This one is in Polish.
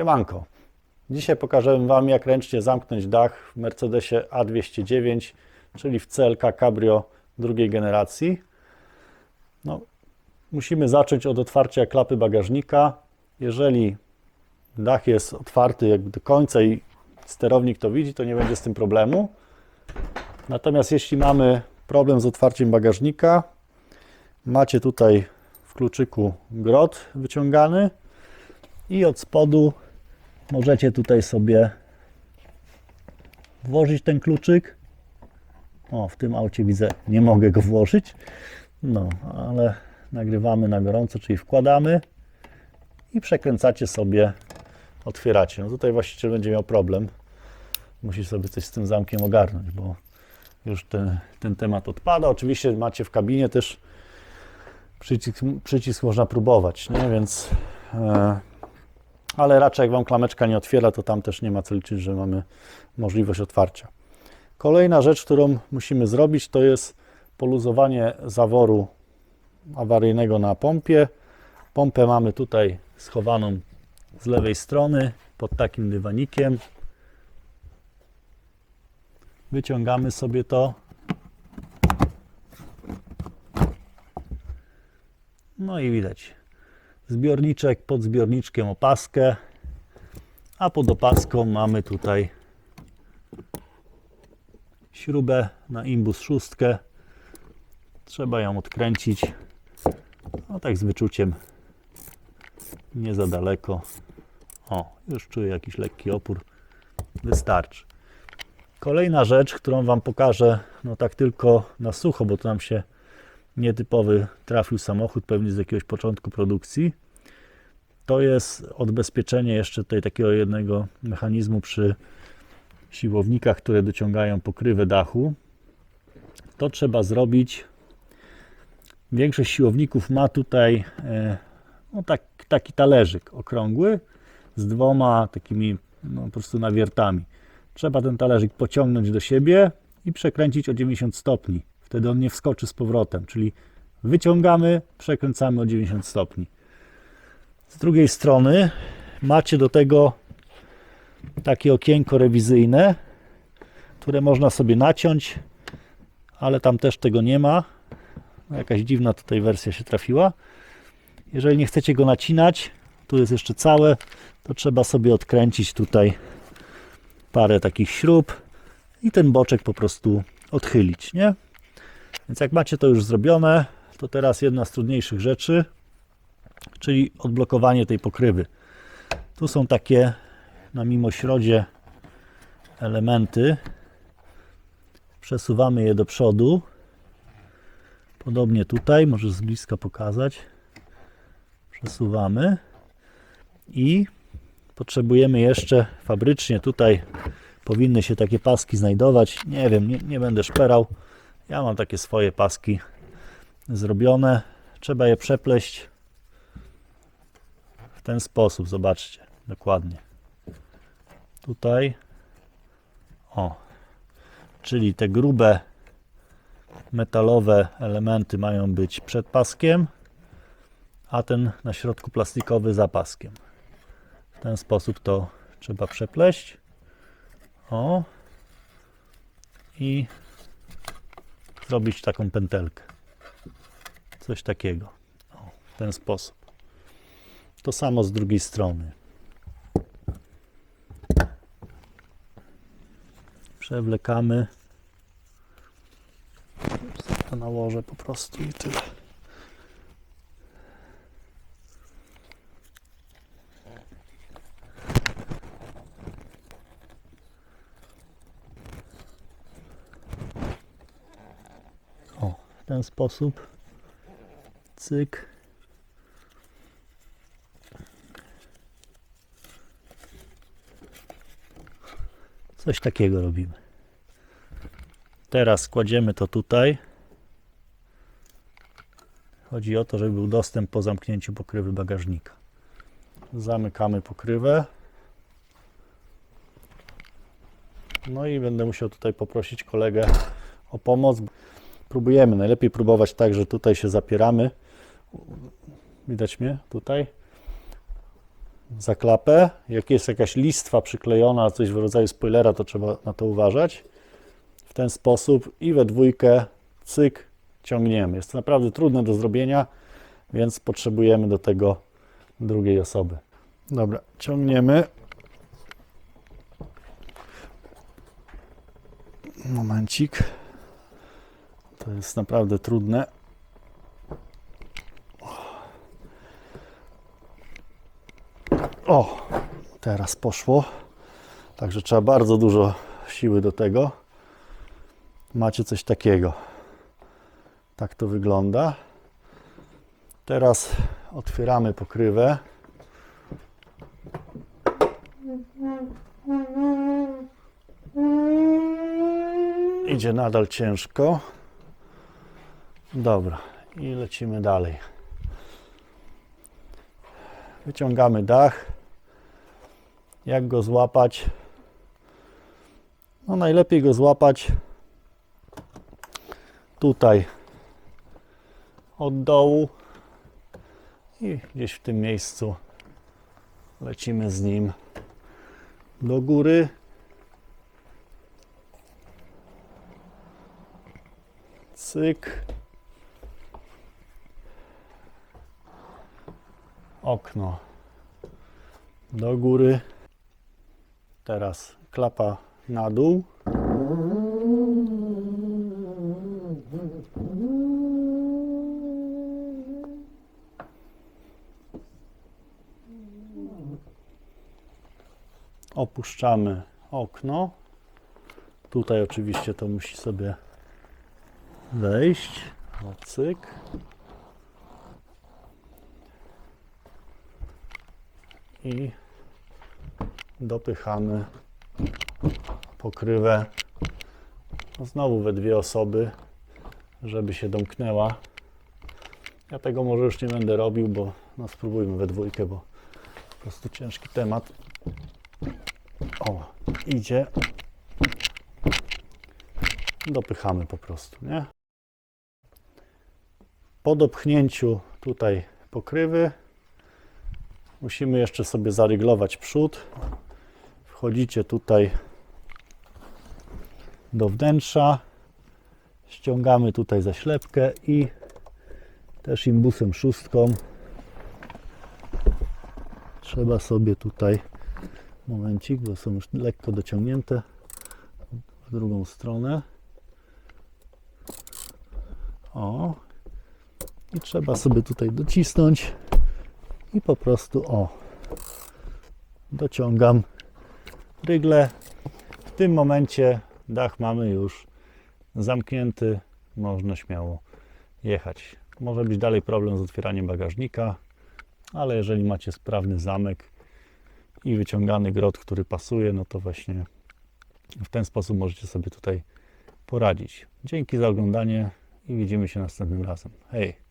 Siemanko. Dzisiaj pokażę Wam, jak ręcznie zamknąć dach w Mercedesie A209, czyli w CLK Cabrio drugiej generacji. No, musimy zacząć od otwarcia klapy bagażnika. Jeżeli dach jest otwarty jakby do końca i sterownik to widzi, to nie będzie z tym problemu. Natomiast jeśli mamy problem z otwarciem bagażnika, macie tutaj w kluczyku grot wyciągany i od spodu możecie tutaj sobie włożyć ten kluczyk. O, w tym aucie widzę, nie mogę go włożyć. No, ale nagrywamy na gorąco, czyli wkładamy i przekręcacie sobie, otwieracie. No tutaj właściciel będzie miał problem. Musi sobie coś z tym zamkiem ogarnąć, bo już ten, ten temat odpada. Oczywiście macie w kabinie też przycisk, przycisk można próbować, nie? Więc e, ale raczej jak Wam klameczka nie otwiera, to tam też nie ma co liczyć, że mamy możliwość otwarcia. Kolejna rzecz, którą musimy zrobić, to jest poluzowanie zaworu awaryjnego na pompie. Pompę mamy tutaj schowaną z lewej strony pod takim dywanikiem. Wyciągamy sobie to. No i widać zbiorniczek, pod zbiorniczkiem opaskę, a pod opaską mamy tutaj śrubę na imbus szóstkę. Trzeba ją odkręcić, no tak z wyczuciem, nie za daleko. O, już czuję jakiś lekki opór, wystarczy. Kolejna rzecz, którą Wam pokażę, no tak tylko na sucho, bo to nam się nietypowy trafił samochód, pewnie z jakiegoś początku produkcji. To jest odbezpieczenie jeszcze tutaj takiego jednego mechanizmu przy siłownikach, które dociągają pokrywę dachu. To trzeba zrobić. Większość siłowników ma tutaj e, no tak, taki talerzyk okrągły z dwoma takimi no, po prostu nawiertami. Trzeba ten talerzyk pociągnąć do siebie i przekręcić o 90 stopni. Wtedy on nie wskoczy z powrotem, czyli wyciągamy, przekręcamy o 90 stopni. Z drugiej strony macie do tego takie okienko rewizyjne, które można sobie naciąć, ale tam też tego nie ma. No, Jakaś dziwna tutaj wersja się trafiła. Jeżeli nie chcecie go nacinać, tu jest jeszcze całe, to trzeba sobie odkręcić tutaj parę takich śrub i ten boczek po prostu odchylić, nie? Więc jak macie to już zrobione, to teraz jedna z trudniejszych rzeczy, czyli odblokowanie tej pokrywy. Tu są takie na mimośrodzie elementy. Przesuwamy je do przodu. Podobnie tutaj, może z bliska pokazać. Przesuwamy i potrzebujemy jeszcze fabrycznie tutaj powinny się takie paski znajdować. Nie wiem, nie, nie będę szperał. Ja mam takie swoje paski zrobione. Trzeba je przepleść w ten sposób. Zobaczcie, dokładnie. Tutaj. O. Czyli te grube metalowe elementy mają być przed paskiem, a ten na środku plastikowy za paskiem. W ten sposób to trzeba przepleść. O. I zrobić taką pętelkę. Coś takiego. O, w ten sposób. To samo z drugiej strony. Przewlekamy. To nałożę po prostu i tyle. O, w ten sposób. Cyk. Coś takiego robimy. Teraz kładziemy to tutaj. Chodzi o to, żeby był dostęp po zamknięciu pokrywy bagażnika. Zamykamy pokrywę. No i będę musiał tutaj poprosić kolegę o pomoc. Próbujemy. Najlepiej próbować tak, że tutaj się zapieramy. Widać mnie tutaj. zaklapę. Jak jest jakaś listwa przyklejona, coś w rodzaju spoilera, to trzeba na to uważać. W ten sposób i we dwójkę cyk ciągniemy. Jest to naprawdę trudne do zrobienia, więc potrzebujemy do tego drugiej osoby. Dobra, ciągniemy. Momencik. To jest naprawdę trudne. O, teraz poszło. Także trzeba bardzo dużo siły do tego. Macie coś takiego. Tak to wygląda. Teraz otwieramy pokrywę. Idzie nadal ciężko. Dobra, i lecimy dalej. Wyciągamy dach. Jak go złapać? No najlepiej go złapać tutaj od dołu i gdzieś w tym miejscu lecimy z nim do góry. Cyk. Okno do góry. Teraz klapa na dół. Opuszczamy okno. Tutaj oczywiście to musi sobie wejść. O, cyk. I dopychamy pokrywę no znowu we dwie osoby, żeby się domknęła. Ja tego może już nie będę robił, bo no spróbujmy we dwójkę, bo po prostu ciężki temat. O, idzie. Dopychamy po prostu, nie? Po dopchnięciu tutaj pokrywy musimy jeszcze sobie zaryglować przód. Wchodzicie tutaj do wnętrza, ściągamy tutaj zaślepkę i też imbusem szóstką. Trzeba sobie tutaj momencik, bo są już lekko dociągnięte w drugą stronę. O. I trzeba sobie tutaj docisnąć i po prostu o dociągam rygle w tym momencie dach mamy już zamknięty można śmiało jechać może być dalej problem z otwieraniem bagażnika ale jeżeli macie sprawny zamek i wyciągany grot, który pasuje, no to właśnie w ten sposób możecie sobie tutaj poradzić. Dzięki za oglądanie i widzimy się następnym razem. Hej!